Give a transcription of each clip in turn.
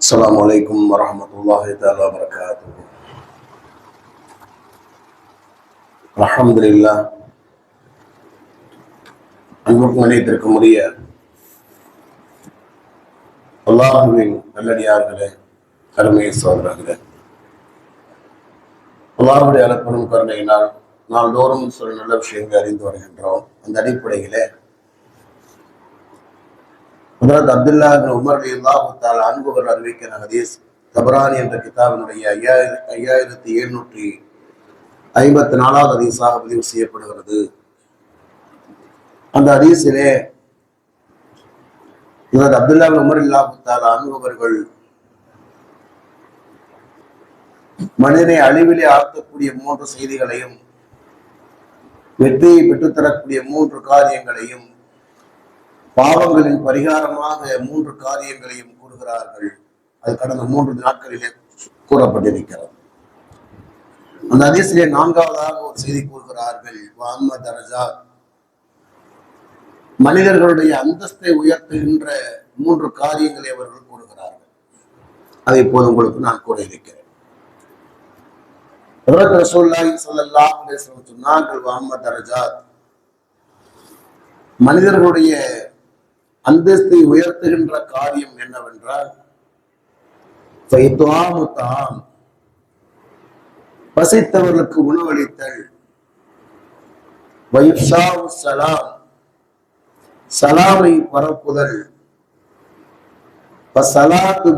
السلام عليكم ورحمة الله تعالى وبركاته الحمد لله அன்புக்கும் நினைத்திருக்கும் உரிய அல்லாஹுவின் நல்லடியார்களே அருமை சோதரர்களே அல்லாஹுடைய அலப்பனும் கருணையினால் நாள்தோறும் சில நல்ல விஷயங்களை அறிந்து வருகின்றோம் அந்த அடிப்படையிலே ஹதரத் அப்துல்லா உமர் அல்லாஹு தால் அன்புகள் அறிவிக்கிற ஹதீஸ் தபரானி என்ற கிதாபினுடைய ஐயாயிரம் ஐயாயிரத்தி எழுநூற்றி ஐம்பத்தி நாலாவது ஹதீஸாக பதிவு செய்யப்படுகிறது. அந்த ஹதீஸிலே ஹதரத் அப்துல்லா உமர் அல்லாஹு தால் அன்பவர்கள் மனிதனை அழிவிலே ஆழ்த்தக்கூடிய மூன்று செய்திகளையும் வெற்றியை பெற்றுத்தரக்கூடிய மூன்று காரியங்களையும் பாவங்களின் பரிகாரமாக மூன்று காரியங்களையும் கூறுகிறார்கள். அது கடந்த மூன்று நாட்களிலே கூறப்பட்டிருக்கிறது. அந்த அதிசயிலே நான்காவதாக ஒரு செய்தி கூறுகிறார்கள். வாம தரஜா மனிதர்களுடைய அந்தஸ்தை உயர்த்துகின்ற மூன்று காரியங்களை அவர்கள் கூறுகிறார்கள். அதை இப்போது உங்களுக்கு நான் கூற இருக்கிறேன். சொன்னார்கள் வாம மனிதர்களுடைய அந்தஸ்தை உயர்த்துகின்ற காரியம் என்னவென்றால் தாம் பசித்தவர்களுக்கு உணவளித்தல். சலாம் சலாமை பரப்புதல். சலாத்து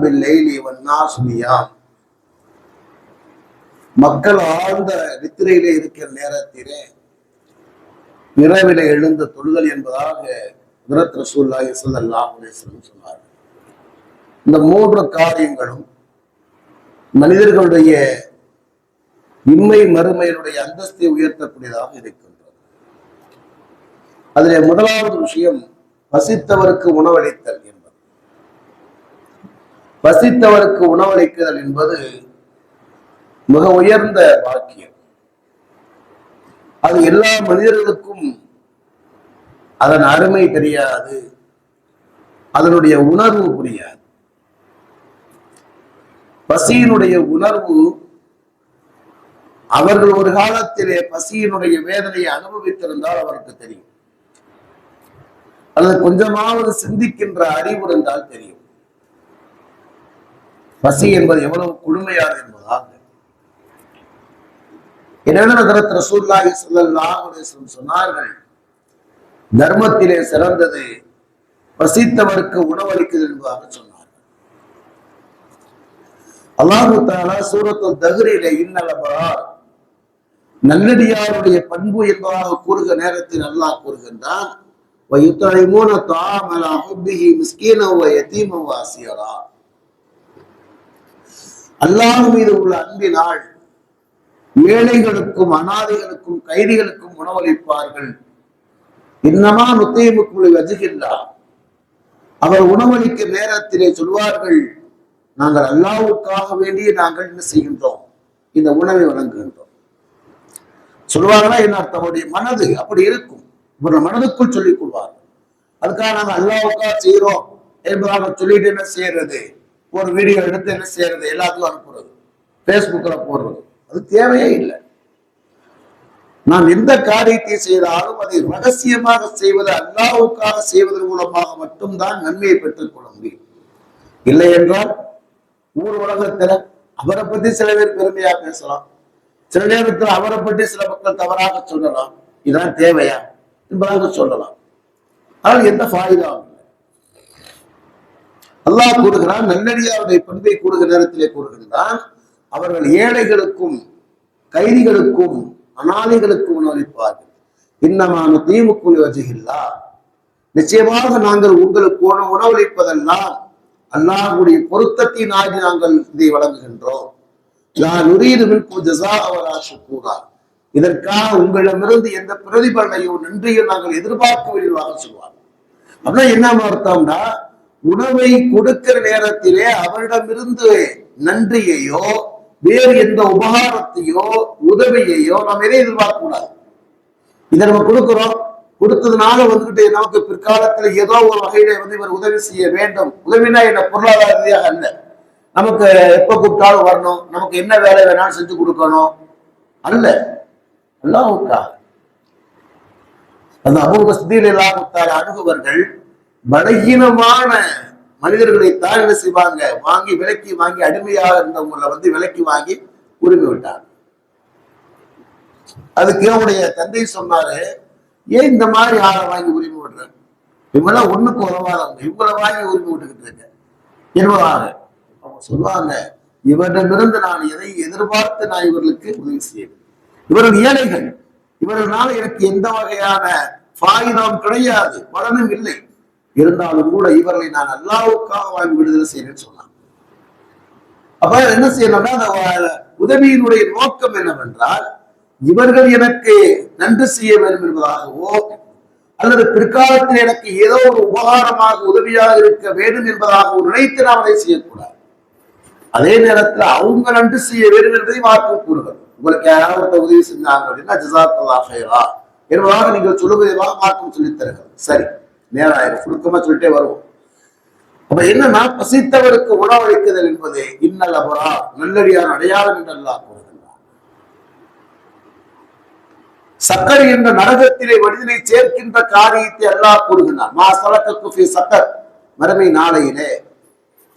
மக்கள் ஆழ்ந்த நித்திரையிலே இருக்கிற நேரத்திலே இரவிலே எழுந்த தொழுதல் என்பதாக விரத் ரசூல்லா ஸல்லல்லாஹு அலைஹி சொன்னார் இந்த மூன்று காரியங்களும் மனிதர்களுடைய இம்மை மறுமையினுடைய அந்தஸ்தை உயர்த்தக்கூடியதாக இருக்கின்றது. அதில் முதலாவது விஷயம் பசித்தவருக்கு உணவளித்தல் என்பது. பசித்தவருக்கு உணவளிக்குதல் என்பது மிக உயர்ந்த வாக்கியம் அது எல்லா மனிதர்களுக்கும் அதன் அருமை தெரியாது. அதனுடைய உணர்வு புரியாது. பசியினுடைய உணர்வு அவர்கள் ஒரு காலத்திலே பசியினுடைய வேதனையை அனுபவித்திருந்தால் அவருக்கு தெரியும். அல்லது கொஞ்சமாவது சிந்திக்கின்ற அறிவு இருந்தால் தெரியும். பசி என்பது எவ்வளவு கொடுமையாது என்பதாக எனவே நகரத் ரசூல்லாஹி சொல்லலாம் சொன்னார்கள் தர்மத்திலே சிறந்தது பசித்தவருக்கு உணவளிக்குது என்பதாக சொன்னார்கள் அல்லாஹு தாலா சூரத்து தஹ்ரிலே இன்னலபரார் நல்லடியாருடைய பண்பு என்பதாக கூறுகிற நேரத்தில் அல்லாஹ் கூறுகின்றான் وَيُطْعِمُونَ الطَّعَامَ عَلَى حُبِّهِ مِسْكِينًا وَيَتِيمًا وَأَسِيرًا அல்லாஹ் மீது உள்ள அன்பினால் ஏழைகளுக்கும் அனாதைகளுக்கும் கைதிகளுக்கும் உணவளிப்பார்கள் இன்னமா நுத்தையமுக்குள்ளே வஜுகின்றார் அவர் உணவளிக்கும் நேரத்திலே சொல்வார்கள் நாங்கள் அல்லாவுக்காக வேண்டிய நாங்கள் என்ன செய்கின்றோம்? இந்த உணவை வழங்குகின்றோம். சொல்வார்களா என்ன அர்த்தம்? மனது அப்படி இருக்கும். இவருடைய மனதுக்குள் சொல்லிக் கொள்வார்கள். அதுக்காக நாங்கள் அல்லாவுக்காக செய்யறோம் என்பதாக சொல்லிட்டு என்ன செய்யறது? ஒரு வீடியோ எடுத்து என்ன செய்யறது? எல்லாத்துக்கும் அனுப்புறது. பேஸ்புக்ல போடுறது. அது தேவையே இல்லை. நாம் எந்த காரியத்தை செய்தாலும் அதை ரகசியமாக செய்வது அல்லாவுக்காக செய்வதன் மூலமாக மட்டும்தான் நன்மையை பெற்றுக் கொள்ள முடியும். இல்லை என்றால் ஊர் உலகத்துல அவரை பத்தி சில பேர் பெருமையா பேசலாம். சில நேரத்தில் அவரை பற்றி சில மக்கள் தவறாக சொல்லலாம். இதான் தேவையா என்பதாக சொல்லலாம். ஆனால் எந்த ஃபாயிதா அல்லாஹ் கூறுகிறான் நல்லடியாருடைய பண்பை கூறுகிற நேரத்திலே கூறுகின்றான் அவர்கள் ஏழைகளுக்கும் கைதிகளுக்கும் அனாதைகளுக்கும் உணவளிப்பார்கள். இன்னமான தீமுக்குள் வச்சுகில்லா நிச்சயமாக நாங்கள் உங்களுக்கு உணவளிப்பதெல்லாம் அல்லாஹுடைய பொருத்தத்தின் ஆகி நாங்கள் இதை வழங்குகின்றோம். நான் நுரீது மின்கும் ஜசா அவராசு கூறா இதற்காக உங்களிடமிருந்து எந்த பிரதிபலனையோ நன்றியோ நாங்கள் எதிர்பார்க்கவில்லைவாக சொல்வார் அப்படின்னா என்ன அர்த்தம்னா உணவை கொடுக்கிற நேரத்திலே அவரிடமிருந்து நன்றியையோ வேறு எந்த உபகாரத்தையோ உதவியையோ நாம் எதை எதிர்பார்க்க கூடாது இதை நம்ம கொடுக்கிறோம். கொடுத்ததுனால வந்துகிட்டு நமக்கு பிற்காலத்துல ஏதோ ஒரு வகையில வந்து இவர் உதவி செய்ய வேண்டும். உதவினா என்ன? பொருளாதார ரீதியாக அல்ல. நமக்கு எப்ப கூப்பிட்டாலும் வரணும். நமக்கு என்ன வேலை வேணாலும் செஞ்சு கொடுக்கணும். அல்ல. அல்லாஹ்வுக்காக அந்த அபூர்வ சித்தியில் இல்லாமத்தால் அணுகுவர்கள் பலகீனமான மனிதர்களை தான் என்ன செய்வாங்க? வாங்கி விலக்கி வாங்கி அடிமையாக இருந்தவங்களை வந்து விலக்கி வாங்கி உரிமை விட்டார் அதுக்கு அவனுடைய தந்தை சொன்னாரு ஏன் இந்த மாதிரி ஆளை வாங்கி உரிமை விடுறாங்க இவங்கெல்லாம் ஒண்ணுக்கு உதவாதவங்க இவங்களை வாங்கி உரிமை விட்டுக்கிட்டு இருக்க. என்பதாக அவங்க சொல்லுவாங்க. இவரிடமிருந்து நான் எதை எதிர்பார்த்து நான் இவர்களுக்கு உதவி செய்வேன். இவர்கள் ஏழைகள். இவர்களால் எனக்கு எந்த வகையான பாயுதம் கிடையாது பலனும் இல்லை. இருந்தாலும் கூட இவர்களை நான் அல்லாவுக்காக வாங்கி விடுதலை செய்யறேன்னு சொன்னாங்க அப்ப என்ன செய்யணும்னா அந்த உதவியினுடைய நோக்கம் என்னவென்றால் இவர்கள் எனக்கு நன்றி செய்ய வேண்டும் என்பதாகவோ அல்லது பிற்காலத்தில் எனக்கு ஏதோ ஒரு உபகாரமாக உதவியாக இருக்க வேண்டும் என்பதாகவோ நினைத்து நாம் அதை செய்யக்கூடாது. அதே நேரத்துல அவங்க நன்றி செய்ய வேண்டும் என்பதை வாக்கு கூறுகள் உங்களுக்கு யாராவது உதவி செஞ்சாங்க அப்படின்னா ஜசாத்துல்லா ஹைரா என்பதாக நீங்கள் சொல்லுவதாக மாற்றம் சொல்லித் தருகிறது சரி. நேரம் ஆயிரம் சுருக்கமா சொல்லிட்டே வருவோம். அப்ப என்னன்னா பசித்தவருக்கு உணவளிக்குதல் என்பது இன்னல் அபரா நல்லடியான அடையாளம் என்று கூறுகின்றார் சக்கரை என்ற நரகத்திலே மனிதனை சேர்க்கின்ற காரியத்தை அல்லாஹ் கூறுகின்றார் மா சலக்க குஃபி சக்கர் மறுமை நாளையிலே.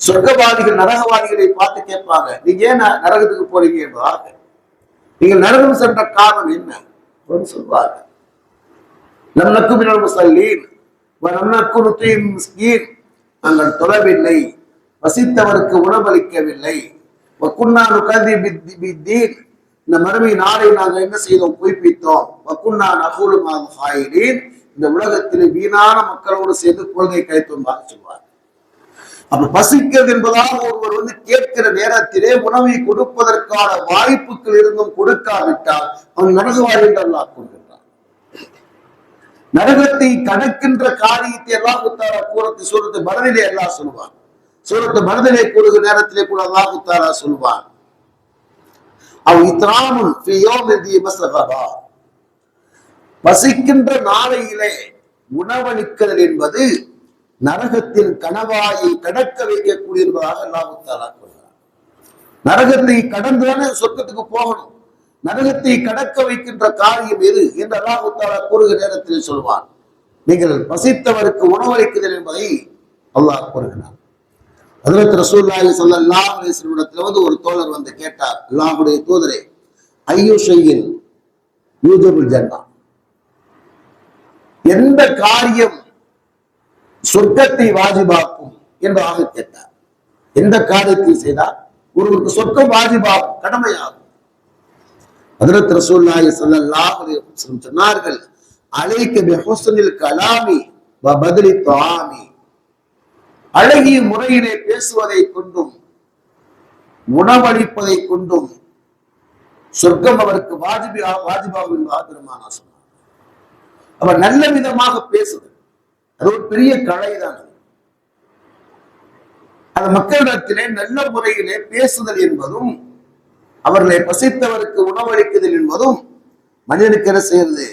சொர்க்கவாதிகள் நரகவாதிகளை பார்த்து கேட்பாங்க நீங்க ஏன் நரகத்துக்கு போறீங்க? என்பதாக நீங்கள் நரகம் சென்ற காரணம் என்ன? சொல்வார்கள். நம் நக்கு சல்லீன் நாங்கள் தொழவில்லை வசித்தவருக்கு உணவளிக்கவில்லை. வக்குன்னா இந்த மறுமை நாளை நாங்கள் என்ன செய்தோம்? பொய்ப்பித்தோம். வக்குன்னா நகூலு மாது இந்த உலகத்தில் வீணான மக்களோடு சேர்ந்து கொள்கை கைத்தும்பாக சொல்வார். அப்ப பசிக்கிறது என்பதாக ஒருவர் வந்து கேட்கிற நேரத்திலே உணவை கொடுப்பதற்கான வாய்ப்புகள் இருந்தும் கொடுக்காவிட்டால் அவன் நரகவாதி என்று அல்லாஹ் கூறுகின்றான். நரகத்தை கணக்கின்ற காரியத்தை எல்லாம் குத்தாரா கூறத்து சூரத்து மனதிலே எல்லாம் சொல்லுவான் சூரத்து மனதிலே கூறுகிற நேரத்திலே கூட அல்லாஹ் குத்தாரா சொல்லுவான் அவ் இத்ராமுல் பசிக்கின்ற நாளையிலே உணவளிக்கிறது என்பது நரகத்தின் கணவாயை கடக்க வைக்கக்கூடியதாக என்பதாக அல்லாஹு தாலா கூறுகிறார் நரகத்தை கடந்துதானே சொர்க்கத்துக்கு போகணும். நரகத்தை கடக்க வைக்கின்ற காரியம் எது என்று அல்லாஹு தாலா கூறுகிற நேரத்தில் சொல்வார் நீங்கள் பசித்தவருக்கு உணவளிக்குதல் என்பதை அல்லாஹ் கூறுகிறார் ஹஜரத் ரசூல்லாஹி ஸல்லல்லாஹு அலைஹி வந்து ஒரு தோழர் வந்து கேட்டார். அல்லாஹுடைய தூதரே ஐயோ ஷையின் யூஜபுல் ஜன்னா. எந்த காரியம் சொர்க்கத்தை வாஜிபாக்கும் என்பதாக கேட்டார். எந்த காரியத்தை செய்தால் ஒருவருக்கு சொர்க்கம் வாஜிபாக்கும் கடமையாகும். ஹஜரத் ரசூலுல்லாஹி ஸல்லல்லாஹு அலைஹி வஸல்லம் சொன்னார்கள் அலைக்க பிஹுஸ்னில் கலாமி வ பத்லி துஆமி. அழகிய முறையிலே பேசுவதை கொண்டும் உணவளிப்பதை கொண்டும் சொர்க்கம் அவருக்கு வாஜிபி வாஜிபாகும் என்பதாக பெருமானா சொன்னார். அவர் நல்ல விதமாக பேசுதல் அது ஒரு பெரிய கலைதான் அது. அது மக்களிடத்திலே நல்ல முறையிலே பேசுதல் என்பதும் அவர்களை பசித்தவருக்கு உணவளிக்குதல் என்பதும் மனிதனுக்கு என்ன செய்யறது?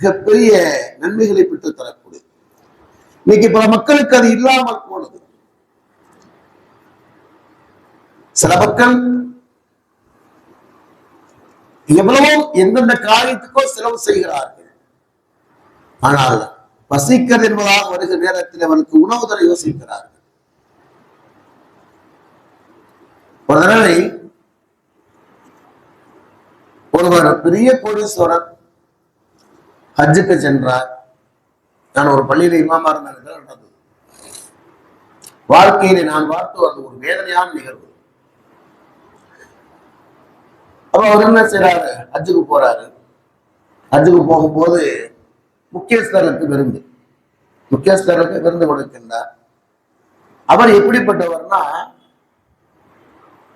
மிகப்பெரிய நன்மைகளை பெற்று தரக்கூடியது இன்னைக்கு பல மக்களுக்கு அது இல்லாமல் போனது. சில மக்கள் எவ்வளவோ எந்தெந்த காரியத்துக்கோ செலவு செய்கிறார்கள். ஆனால் பசிக்கிறது என்பதாக வருகிற நேரத்தில் அவருக்கு உணவு தர யோசிக்கிறார்கள். ஒரு தடவை ஒருவர் பெரிய கோடீஸ்வரர் ஹஜ்ஜுக்கு சென்றார். நான் ஒரு பள்ளியில இமாமா இருந்த நேரத்தில் நடந்தது. வாழ்க்கையிலே நான் பார்த்து வந்த ஒரு வேதனையான நிகழ்வு. அப்ப அவர் என்ன செய்யறாரு ஹஜ்ஜுக்கு போறாரு. ஹஜ்ஜுக்கு போகும்போது முக்கியஸ்தருக்கு விருந்து. முக்கியஸ்தருக்கு விருந்து கொடுக்கின்றார். அவர் எப்படிப்பட்டவர்னா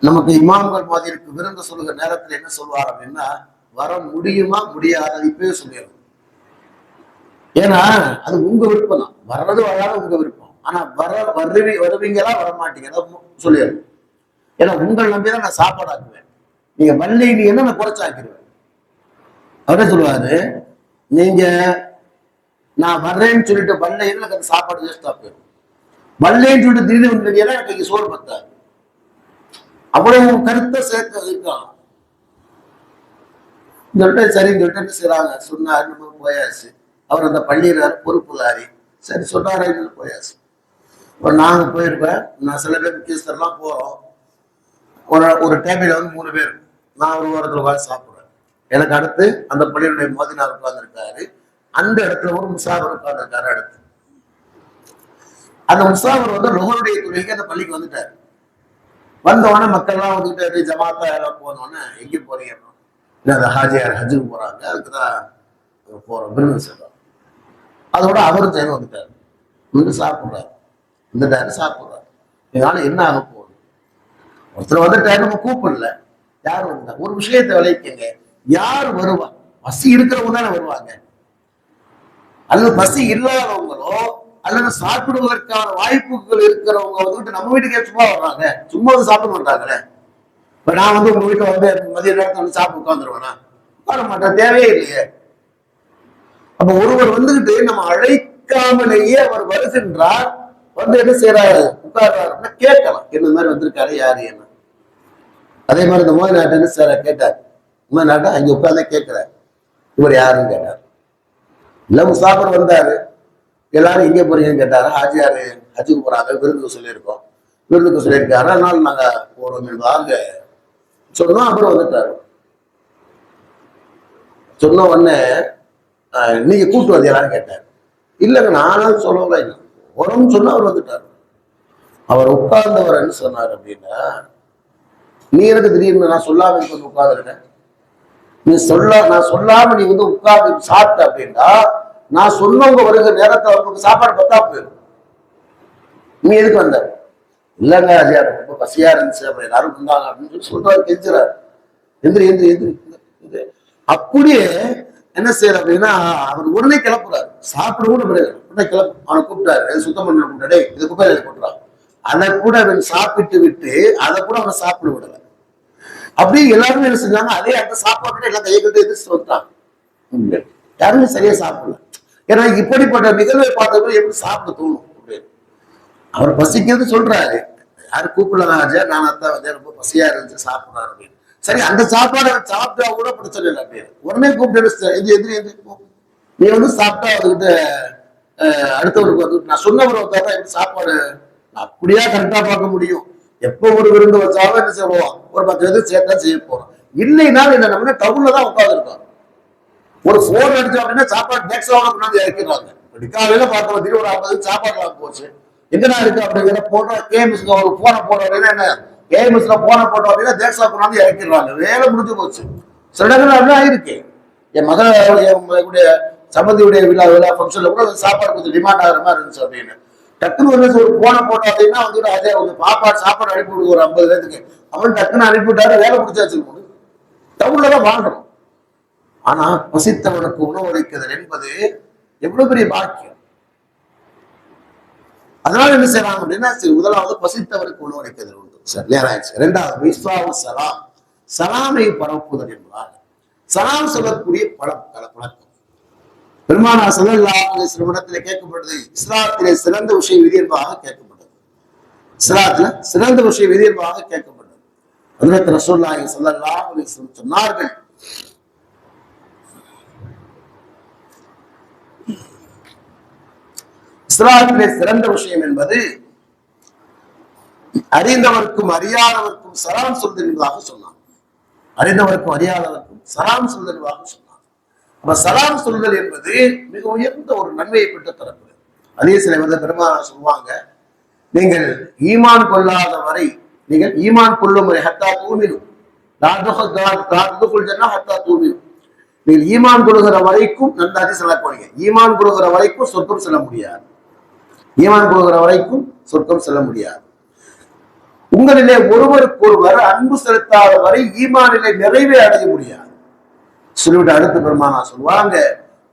நமக்கு இமாம்கள் மாதிரிக்கு விருந்து சொல்லுகிற நேரத்தில் என்ன சொல்வார் அப்படின்னா வர முடியுமா முடியாத? இப்பவே சொல்லிடணும். ஏன்னா அது உங்க விருப்பம் தான். வர்றது வராது உங்க விருப்பம். ஆனா வர வருவி வருவீங்களா வரமாட்டீங்க. சொல்லிடணும். ஏன்னா உங்கள் நம்பி தான் நான் சாப்பாடு ஆக்குவேன். நீங்க வரலீங்கன்னா நான் குறைச்சாக்கிடுவேன் அவரே சொல்லுவாரு நீங்க நான் வர்றேன்னு சொல்லிட்டு வரலைன்னு எனக்கு அந்த சாப்பாடு வேஸ்டா போயிடும். வரலைன்னு சொல்லிட்டு திடீர்னு வந்துட்டீங்கன்னா எனக்கு சோறு பத்தாது. அவ்வளவு கருத்தை சேர்த்து இருக்கான் சொல்லிட்டு சரி சொல்லிட்டு என்ன செய்றாங்க? சொன்னாரு நம்ம போயாச்சு. அவர் அந்த பள்ளியினார் பொறுப்புதாரி சரி சொன்னாரு போயாச்சு. இப்போ நாங்க போயிருப்பேன் நான் சில பேர் முக்கியஸ்தர்லாம் போறோம். ஒரு ஒரு டேபிள் வந்து மூணு பேர். நான் ஒரு வாரத்தில் உட்காந்து சாப்பிடுவேன். எனக்கு அடுத்து அந்த பள்ளியினுடைய மோதினார் உட்கார்ந்துருக்காரு. அந்த இடத்துல ஒரு முசாபர் உட்கார்ந்துருக்காரு அடுத்து. அந்த முசாபர் வந்து நுகருடைய துறைக்கு அந்த பள்ளிக்கு வந்துட்டாரு. வந்த உடனே மக்கள்லாம் வந்துட்டு அப்படியே ஜமாத்தா எல்லாம் போனோடனே எங்க போறீங்க? இல்லை அந்த ஹாஜியார் ஹஜ்ஜுக்கு போறாங்க. அதுக்கு தான் போறோம் விருந்து சொல்றோம் அதோட அவரும் சேர்ந்து வந்துட்டாரு. வந்து சாப்பிடுறாரு. டேரு சாப்பிடுறாரு. இதனால என்ன ஆக போகுது? ஒருத்தர் வந்துட்டாரு நம்ம கூப்பிடல. யார் வந்தா? ஒரு விஷயத்தை விளைவிக்கங்க யார் வருவா? பசி இருக்கிறவங்க தானே வருவாங்க. அல்லது பசி இல்லாதவங்களோ அல்லது சாப்பிடுவதற்கான வாய்ப்புகள் இருக்கிறவங்க வந்துட்டு நம்ம வீட்டுக்கே சும்மா வர்றாங்க. சும்மா வந்து சாப்பிட மாட்டாங்களே. இப்ப நான் வந்து உங்க வீட்டுல வந்து மதிய நேரத்தில் வந்து சாப்பிட்டு உட்காந்துருவேனா உட்கார மாட்டேன். தேவையே இல்லையே. அப்ப ஒருவர் வந்துகிட்டு நம்ம அழைக்காமலேயே அவர் வருகின்றார். வந்து என்ன செய்யறாரு உட்கார்றாருன்னா கேட்கலாம். என்ன மாதிரி வந்திருக்காரு யாரு என்ன? அதே மாதிரி இந்த மோதி நாட்டை என்ன சார் கேட்டார். மோதி நாட்டை அங்க உட்கார்ந்தே கேட்கிறார். இவர் யாருன்னு கேட்டார். இல்ல முசாபர் வந்தாரு. எல்லாரும் எங்கே போறீங்கன்னு கேட்டாரு. ஹாஜியாரு ஹஜ்ஜுக்கு போறாங்க விருதுக்கு சொல்லியிருக்கோம். விருதுக்கு சொல்லியிருக்காரு. அதனால நாங்க போறோம் என்பதாக சொன்னோம். அப்புறம் வந்துட்டாரு. சொன்ன உடனே ஆஹ், நீங்க கூட்டு வந்தீங்களான்னு கேட்டார். இல்லைங்க நானும் சொல்லல இல்லை சொன்னா அவர் வந்துட்டார். அவர் உட்கார்ந்தவர் என்ன சொன்னார் அப்படின்னா நீ எனக்கு திடீர்னு நான் சொல்லாம இங்க வந்து உட்கார்ந்துருக்கேன் நீ சொல்ல நான் சொல்லாம நீ வந்து உட்கார்ந்து சாப்பிட்ட அப்படின்னா நான் சொன்னவங்க வருகிற நேரத்துல அவங்களுக்கு சாப்பாடு பத்தா போயிடும். நீ எதுக்கு வந்த? இல்லைங்க ஐயா ரொம்ப பசியா இருந்துச்சு அப்புறம் எல்லாரும் இருந்தாங்க அப்படின்னு சொல்லி சொல்றாரு கெஞ்சுறாரு. எந்திரி எந்திரி எந்திரி அப்படியே என்ன செய்யற அப்படின்னா அவர் உடனே கிளப்புறாரு. சாப்பிட கூட கிடையாது உடனே கிளப்பு அவனை கூப்பிட்டாரு. சுத்தம் பண்ண கூப்பிட்டாடே இது குப்பையில போட்டுறான் அதை கூட அவன் சாப்பிட்டு விட்டு அதை கூட அவனை சாப்பிட விடல. அப்படியே எல்லாருமே என்ன செஞ்சாங்க அதே அந்த சாப்பாடு எல்லாம் கையை கட்டு எதிர்த்து வந்துட்டான் யாருமே சரியா சாப்பிடல. ஏன்னா இப்படிப்பட்ட நிகழ்வை பார்த்தவங்க எப்படி சாப்பிட தோணும்? அப்படின்னு. அவர் பசிக்கிறது சொல்றாரு. யாரு கூப்பிடலாம் ஆச்சா நான் அதான் வந்து ரொம்ப பசியா இருந்துச்சு சாப்பிட்றாரு அப்படின்னு. சரி அந்த சாப்பாடு அவர் சாப்பிட்டா கூட பிரச்சனை இல்லை அப்படின்னு. உடனே கூப்பிட்டு எது எதிரி எதிரி போ. நீ வந்து சாப்பிட்டா அதுக்கிட்ட அடுத்தவருக்கு வந்து நான் சொன்னவர் வந்தா தான் எப்படி சாப்பாடு அப்படியா கரெக்டா பார்க்க முடியும்? எப்போ ஒரு விருந்து வச்சாலும் என்ன செய்வோம்? ஒரு பத்து பேருக்கு சேர்த்தா செய்ய போறோம். இல்லைனாலும் என்ன நம்ம டவுன்ல தான் உட்காந்துருக்கோம் ஒரு போன் அடிச்சோம் அப்படின்னா சாப்பாடு டேக்ஸ் வாங்க கொண்டாந்து இறக்கிறாங்க காலையில பார்த்தோம் திரு ஒரு ஐம்பது சாப்பாடுலாம் போச்சு. எங்கடா இருக்கு அப்படிங்கிற போட்டோ கேஎம்எஸ்ல ஒரு போனை போட அப்படின்னா என்ன? கேஎம்எஸ்ல போனை போட்டோம் அப்படின்னா தேக்ஸா கொண்டாந்து இறக்கிறாங்க வேலை முடிஞ்சு போச்சு. சில இடங்கள் அப்படிலாம் ஆயிருக்கு. என் மகள் என்னுடைய சம்பந்தியுடைய விழா விழா ஃபங்க்ஷன்ல கூட சாப்பாடு கொஞ்சம் டிமாண்ட் ஆகிற மாதிரி இருந்துச்சு அப்படின்னு. டக்குனு ஒரு ஒரு போனை போட்டோம் அப்படின்னா வந்து அதே ஒரு பாப்பா சாப்பாடு அனுப்பி விடுவோம் ஒரு ஐம்பது பேருக்கு. அவன் டக்குன்னு அனுப்பிவிட்டாரு வேலை முடிச்சாச்சு டவுன்ல தான் வாழ்றோம் ஆனா பசித்தவனுக்கு உணவு உணவளிக்குதல் என்பது எவ்வளவு பெரிய பாக்கியம்? அதனால என்ன செய்யறாங்க அப்படின்னா முதலாவது பசித்தவருக்கு உணவு உணவளிக்குதல் உண்டு. சரி நேரம் இரண்டாவது விஸ்வாவு சலாம். சலாமை பரப்புதல் என்பதாக சலாம் சொல்லக்கூடிய பழம் பல பழக்கம். பெருமானா சல்லல்லாஹு சிறுமணத்திலே கேட்கப்படுது இஸ்லாத்திலே சிறந்த விஷய விதி என்பதாக கேட்கப்பட்டது இஸ்லாத்துல சிறந்த விஷய விதி என்பதாக கேட்கப்பட்டது அதற்கு ரசூல்லாஹி ஸல்லல்லாஹு சொன்னார்கள் இஸ்லாத்திலே சிறந்த விஷயம் என்பது அறிந்தவர்க்கும் அறியாதவர்க்கும் சராம் சொல்தல் என்பதாக சொன்னார் அறிந்தவர்க்கும் அறியாதவர்க்கும் சலாம் சொல்தல் என்பதாக சொன்னான். அப்ப சராம் சொல்தல் என்பது மிக உயர்ந்த ஒரு நன்மையை பெற்று தரப்படுது அதே சில வந்து பெருமாள் சொல்லுவாங்க நீங்கள் ஈமான் கொள்ளாத வரை நீங்கள் ஈமான் கொள்ளும் வரை ஹத்தா தூமினும் ஹத்தா தூமினும் நீங்கள் ஈமான் கொள்கிற வரைக்கும் நல்ல அதிசல ஈமான் கொள்கிற வரைக்கும் சொர்க்கம் செல்ல முடியாது. ஈமான் கொள்கிற வரைக்கும் சொர்க்கம் செல்ல முடியாது. உங்களிலே ஒருவருக்கொருவர் அன்பு செலுத்தாத வரை ஈமானிலே நிறைவே அடைய முடியாது. சொல்லிவிட்டு அடுத்த பெருமானா சொல்லுவாங்க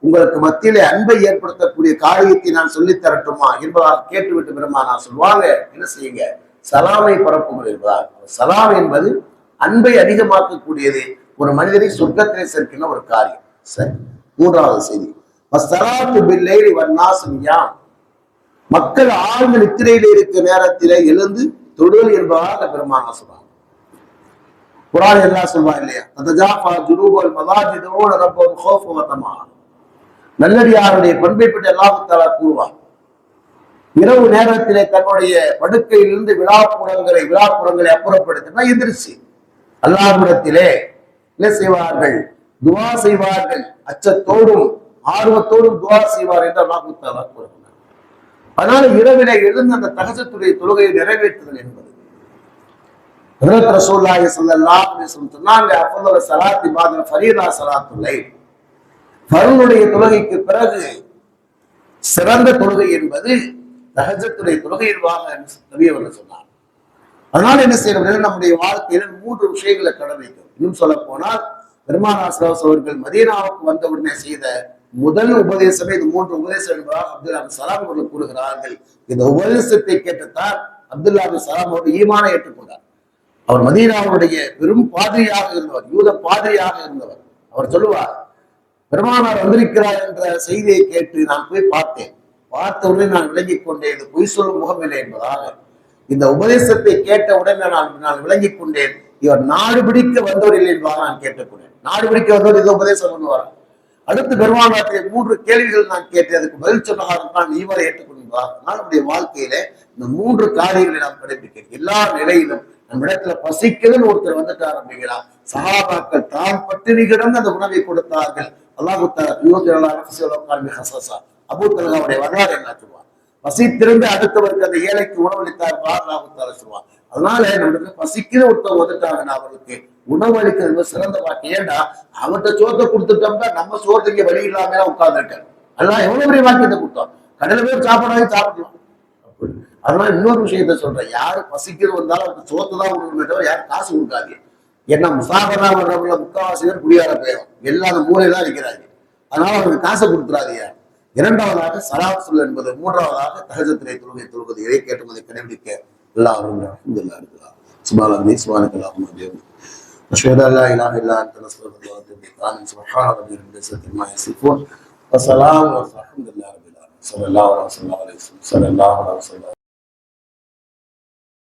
உங்களுக்கு மத்தியிலே அன்பை ஏற்படுத்தக்கூடிய காரியத்தை நான் சொல்லி தரட்டுமா? என்பதாக கேட்டுவிட்டு பெருமானா சொல்லுவாங்க என்ன செய்யுங்க? சலாமை பரப்புங்கள் என்பதால் சலாம் என்பது அன்பை அதிகமாக்கக்கூடியது. ஒரு மனிதனை சொர்க்கத்திலே சேர்க்கின்ற ஒரு காரியம். சரி மூன்றாவது செய்தி. வஸ்ஸலாத்து பில்லைலி மக்கள் ஆழ்ந்த நித்திரையில இருக்கிற நேரத்திலே எழுந்து தொழில் என்பதாக பெருமானா சொல்றாங்க. குரான் என்ன சொல்வா இல்லையா? ததஜாஃபா ஜுரூபல் மதாஜிதோட ரப்பம் ஹோஃபவத்தமா நல்லடியாருடைய பண்பை பற்றி அல்லாஹ் கூறுவார். இரவு நேரத்திலே தன்னுடைய படுக்கையிலிருந்து விழாப்புறங்களை விழாப்புறங்களை அப்புறப்படுத்தினா எதிர்ச்சி அல்லாஹ்விடத்திலே என்ன செய்வார்கள்? துவா செய்வார்கள். அச்சத்தோடும் ஆர்வத்தோடும் துவா செய்வார் என்று அல்லாஹ் தஆலா கூறுகிறார் அதனால இரவில எழுந்து அந்த தகசத்துடைய தொழுகையை நிறைவேற்றுதல் என்பது. ஹஜரத் ரசூலுல்லாஹி ஸல்லல்லாஹு அலைஹி வஸல்லம் சொன்னாங்க அஃதலு ஸலாத்தி பாத ஃபரீதா ஸலாத்துல் லைல். தொழுகைக்கு பிறகு சிறந்த தொழுகை என்பது தஹஜத்துடைய தொழுகை நபி அவர்கள் சொன்னார். அதனால என்ன செய்யணும் நம்முடைய வாழ்க்கையில மூன்று விஷயங்களை கடமைக்கும் இன்னும் சொல்ல போனால் பெருமானாசராஸ் அவர்கள் மதீனாவுக்கு வந்த உடனே செய்த முதல் உபதேசமே இது மூன்று உபதேசம் என்பதாக அப்துல்லா சலாம் அவர்கள் கூறுகிறார்கள். இந்த உபதேசத்தை கேட்டுத்தான் அப்துல்லா சலாம் அவர்கள் ஈமானை ஏற்றுக்கொண்டார். அவர் மதீனாவுடைய பெரும் பாதிரியாக இருந்தவர் யூத பாதிரியாக இருந்தவர். அவர் சொல்லுவார் பெருமானார் வந்திருக்கிறார் என்ற செய்தியை கேட்டு நான் போய் பார்த்தேன். பார்த்த உடனே நான் விளங்கிக் கொண்டேன். இது பொய் சொல்லும் முகமில்லை என்பதாக. இந்த உபதேசத்தை கேட்ட உடனே நான் நான் விளங்கிக் கொண்டேன். இவர் நாடு பிடிக்க வந்தவர் இல்லை என்பதாக நான் கேட்டுக்கொண்டேன். நாடு பிடிக்க வந்தவர் இந்த உபதேசம் பண்ணுவார்? அடுத்து பெருமானாத்தை மூன்று கேள்விகள் நான் கேட்டேன். அதுக்கு பதில் சொன்னதாக நான் நீவரை அதனால் நம்முடைய வாழ்க்கையில இந்த மூன்று காரியங்களை நாம் கடைபிடிக்க எல்லா நிலையிலும் நம்ம இடத்துல பசிக்குதுன்னு ஒருத்தர் வந்துட்டார் அப்படிங்கிறா சகாபாக்கள் தான் பட்டினி கிடந்து அந்த உணவை கொடுத்தார்கள். அல்லாஹு அபூ தலகாவுடைய வரலாறு என்ன சொல்லுவார்? பசித்திருந்து அடுத்தவருக்கு அந்த ஏழைக்கு உணவளித்தார் அல்லாஹு சொல்லுவார். அதனால நம்மளுக்கு பசிக்கிற ஒருத்தர் வந்துட்டாங்கன்னா அவருக்கு உணவளிக்கிறது சிறந்த பாட்டு ஏன்டா அவர்கிட்ட சோத்தை கொடுத்துட்டோம்னா நம்ம சோத்துக்கு வழி இல்லாம உட்கார்ந்துருக்காரு அதெல்லாம் எவ்வளவு பெரிய வாக்கியத்தை கொடுத்தோம்? கடையில் போய் சாப்பிடாது சாப்பிடலாம். அதனால இன்னொரு விஷயத்த சொல்றேன். யாரு பசிக்கிறது வந்தாலும் அவருக்கு சோத்தை தான் கொடுக்கணுமே தவிர யாரும் காசு கொடுக்காது ஏன்னா முசாபரா வர்றவங்கள முக்காவாசி பேர் குடியார போயிடும் எல்லா அந்த மூலையில இருக்கிறாங்க அதனால அவருக்கு காசை கொடுத்துறாதீங்க. இரண்டாவதாக சலாத் என்பது மூன்றாவதாக தகஜத்திரை தொழுகை தொழுவது اللہ رب الحمد لله رب العالمين. سبحان ربي سبحانك اللهم وبحمدك. أشهد أن لا إله إلا أنت نستغفرك ونتوب إليك. سبحان ربي رب العزة عما يصفون. وسلام والحمد لله رب العالمين. صلى الله عليه وسلم صلى الله عليه وسلم.